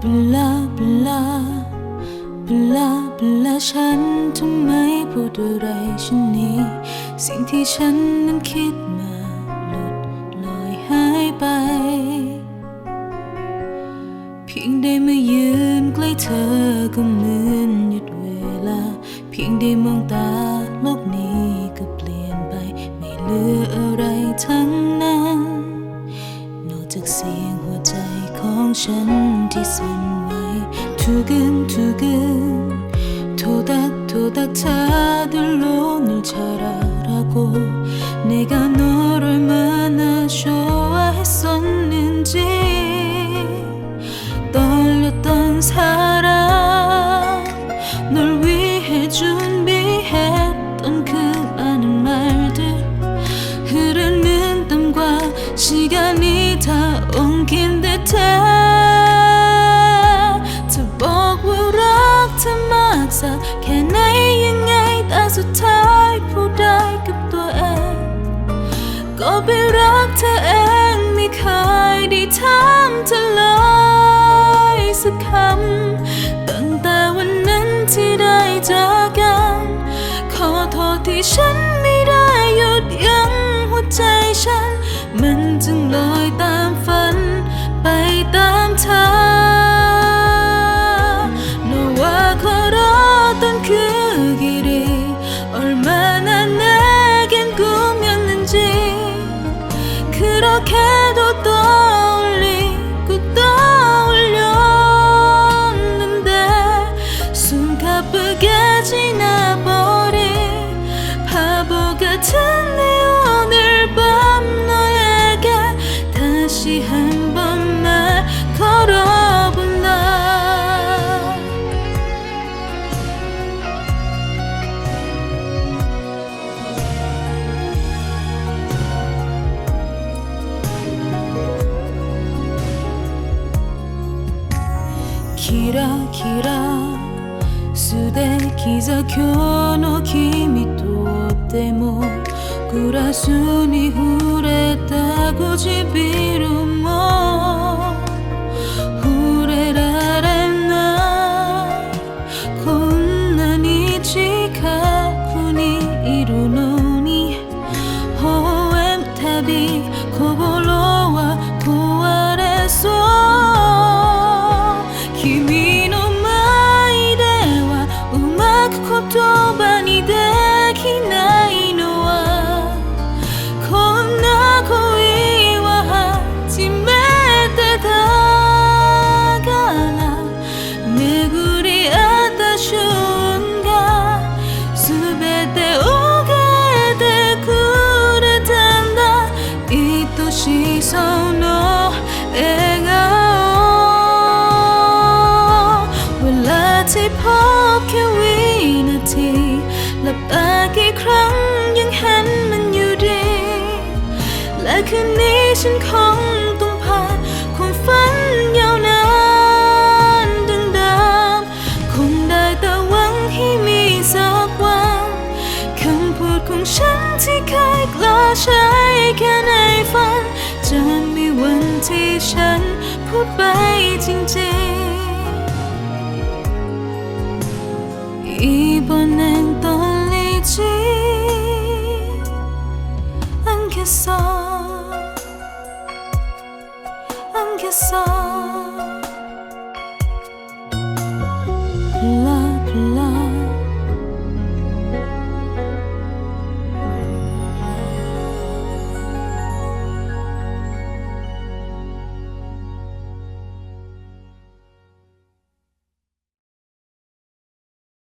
เปลาเปลาเปลาเปลาฉันทำไมพูดอะไรฉันนี้ สิ่งที่ฉันนั้นคิดมาหลุดลอยหายไป เพียงได้มายืนใกล้เธอก็เหมือนหยุดเวลา เพียงได้มองตา จากเสียงหัวใจของฉันที่สั่นไหวทุกนทุกน토닥토닥 자들로 널 잘 알아라고 내가 널 얼마나 좋아했었는지 떨렸던 사랑 คิดแต่เธอจะบอกว่ารักเธอมากสักแค่ไหนยังไงแต่สุดท้ายผู้ใดกับตัวเอง ก็ไปรักเธอเองไม่เคยได้ถามเธอเลยสักคำตั้งแต่วันนั้นที่ได้เจอกัน ขอโทษที่ฉันไม่ได้หยุดยั้งหัวใจฉัน มันจึงลอยตาม キラキラ。素で刻今日の君とでも。グラスに触れた唇も。愛しさの笑顔เวลาที่พบแค่วินาทีหลับตากี่ครั้งยังเห็นมันอยู่ดี และคืนนี้ฉันคง ของฉันที่เคยกล้าใช้แค่ในฝัน จะมีวันที่ฉันพูดไปจริงๆอีบนแห่งตอนลิจีอันเกศออันเกศอ